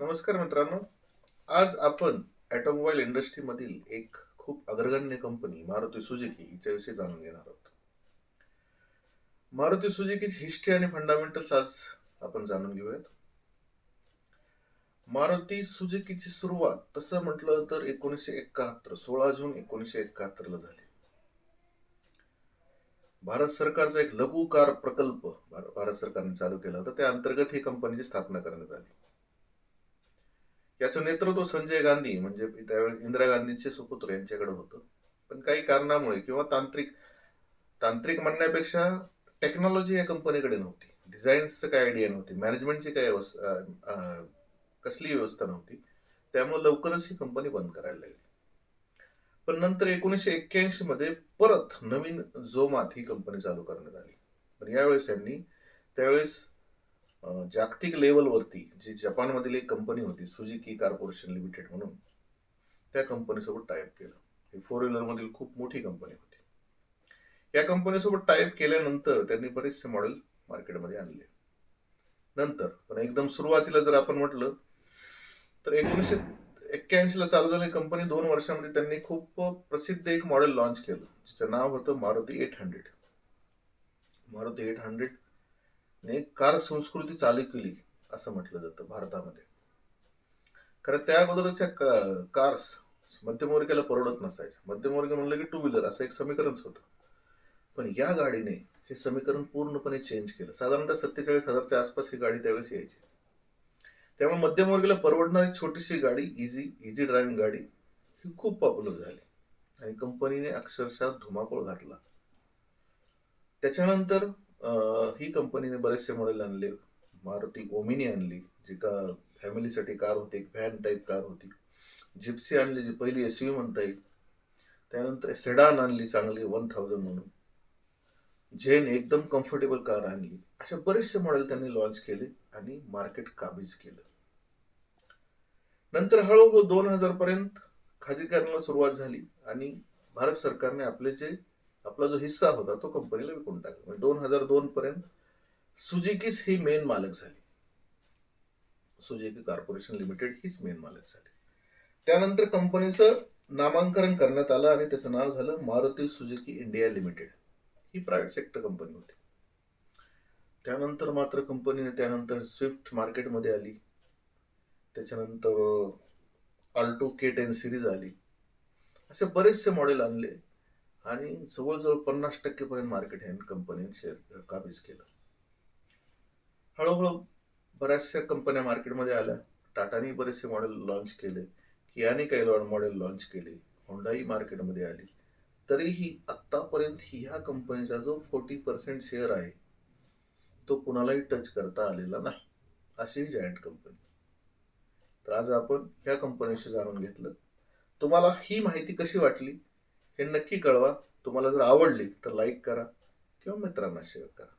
नमस्कार मित्रांनो. आज आपण ऑटोमोबाईल इंडस्ट्रीमधील एक खूप अग्रगण्य कंपनी मारुती सुजुकी हिच्याविषयी जाणून घेणार आहोत. मारुती सुजुकीची हिस्ट्री आणि फंडामेंटल्स आज आपण जाणून घेऊयात. मारुती सुजुकीची सुरुवात तसं म्हटलं तर एकोणीसशे एकाहत्तर सोळा जून एकोणीसशे एकाहत्तरला झाली. भारत सरकारचा एक लघु कार प्रकल्प भारत सरकारने चालू केला होता. त्या अंतर्गत ही कंपनीची स्थापना करण्यात आली. याचं नेतृत्व संजय गांधी म्हणजे त्यावेळी इंदिरा गांधींचे सुपुत्र यांच्याकडे होतं. पण काही कारणामुळे किंवा तांत्रिक तांत्रिक म्हणण्यापेक्षा टेक्नॉलॉजी या कंपनीकडे नव्हती. डिझाईन्सचं काय आयडिया नव्हती. मॅनेजमेंटची काय कसली व्यवस्था नव्हती. त्यामुळे लवकरच ही कंपनी बंद करायला लागली. पण नंतर एकोणीसशे एक्क्याऐंशी मध्ये परत नवीन जोमात ही कंपनी चालू करण्यात आली. पण यावेळेस त्यांनी त्यावेळेस जागतिक लेवलवरती जी जपानमधील एक कंपनी होती सुझुकी कॉर्पोरेशन लिमिटेड म्हणून त्या कंपनीसोबत टायअप केलं. ही फोर व्हीलरमधील खूप मोठी कंपनी होती. या कंपनीसोबत टायप केल्यानंतर त्यांनी बरेचसे मॉडेल मार्केटमध्ये आणले. नंतर पण एकदम सुरुवातीला जर आपण म्हटलं तर एकोणीसशे एक्क्याऐंशीला चालू झालेली कंपनी दोन वर्षामध्ये त्यांनी खूप प्रसिद्ध एक मॉडेल लॉन्च केलं जिचं नाव होतं Maruti eight hundred Maruti eight hundred ने कार संस्कृती चालू केली असं म्हटलं जातं भारतामध्ये. कारण त्या अगोदरच्या कार्स मध्यमवर्गीयाला परवडत नसायचं. मध्यमवर्ग म्हणलं की टू व्हीलर असं एक समीकरणच होतं. पण या गाडीने हे समीकरण पूर्णपणे चेंज केलं. साधारणतः सत्तेचाळीस हजारच्या आसपास ही गाडी त्यावेळेस यायची. त्यामुळे मध्यमवर्गीला परवडणारी छोटीशी गाडी इझी इझी ड्रायव्हिंग गाडी ही खूप पॉप्युलर झाली. आणि कंपनीने अक्षरशः धुमाकूळ घातला. त्याच्यानंतर ही कंपनीने बरेचसे मॉडेल आणले. मारुती ओमिनी आणली जी का फॅमिलीसाठी कार होती एक व्हॅन टाईप कार होती. जिप्सी आणली जी पहिली एस यू म्हणता येईल. त्यानंतर सेडान आणली चांगली वन थाउजंड म्हणून. झेन एकदम कम्फर्टेबल कार आणली. अशा बरेचसे मॉडेल त्यांनी लॉन्च केले आणि मार्केट काबीज केलं. नंतर हळूहळू दोन हजारपर्यंत खाजगीकरणाला सुरुवात झाली आणि भारत सरकारने आपले जे आपला जो हिस्सा होता तो कंपनीला विकून टाकला. म्हणजे दोन हजार दोन पर्यंत सुझुकीच ही मेन मालक झाली. सुझुकी कॉर्पोरेशन लिमिटेड हीच मेन मालक झाली. त्यानंतर कंपनीचं नामांकन करण्यात आलं आणि त्याचं नाव झालं मारुती सुझुकी इंडिया लिमिटेड. ही प्रायव्हेट सेक्टर कंपनी होती. त्यानंतर मात्र कंपनीने त्यानंतर स्विफ्ट मार्केटमध्ये आली. त्याच्यानंतर अल्टो के टेन सिरीज आली. असे बरेचसे मॉडेल आणले. आणि जवळजवळ पन्नास टक्केपर्यंत मार्केट ह्या कंपनीने शेअर काबीज केलं. हळूहळू बऱ्याचशा कंपन्या मार्केटमध्ये आल्या. टाटाने बरेचसे मॉडेल लॉन्च केले. कियाने काही मॉडेल लॉन्च केले. होंडाई मार्केटमध्ये आली. तरीही आत्तापर्यंत ह्या कंपनीचा जो फोर्टी पर्सेंट शेअर आहे तो कुणालाही टच करता आलेला नाही. अशी जायंट कंपनी तर आज आपण ह्या कंपनीशी जाणून घेतलं. तुम्हाला ही माहिती कशी वाटली? हे नक्की कळवा. तुम्हाला जर आवडली तर लाईक करा किंवा मित्रांना शेअर करा.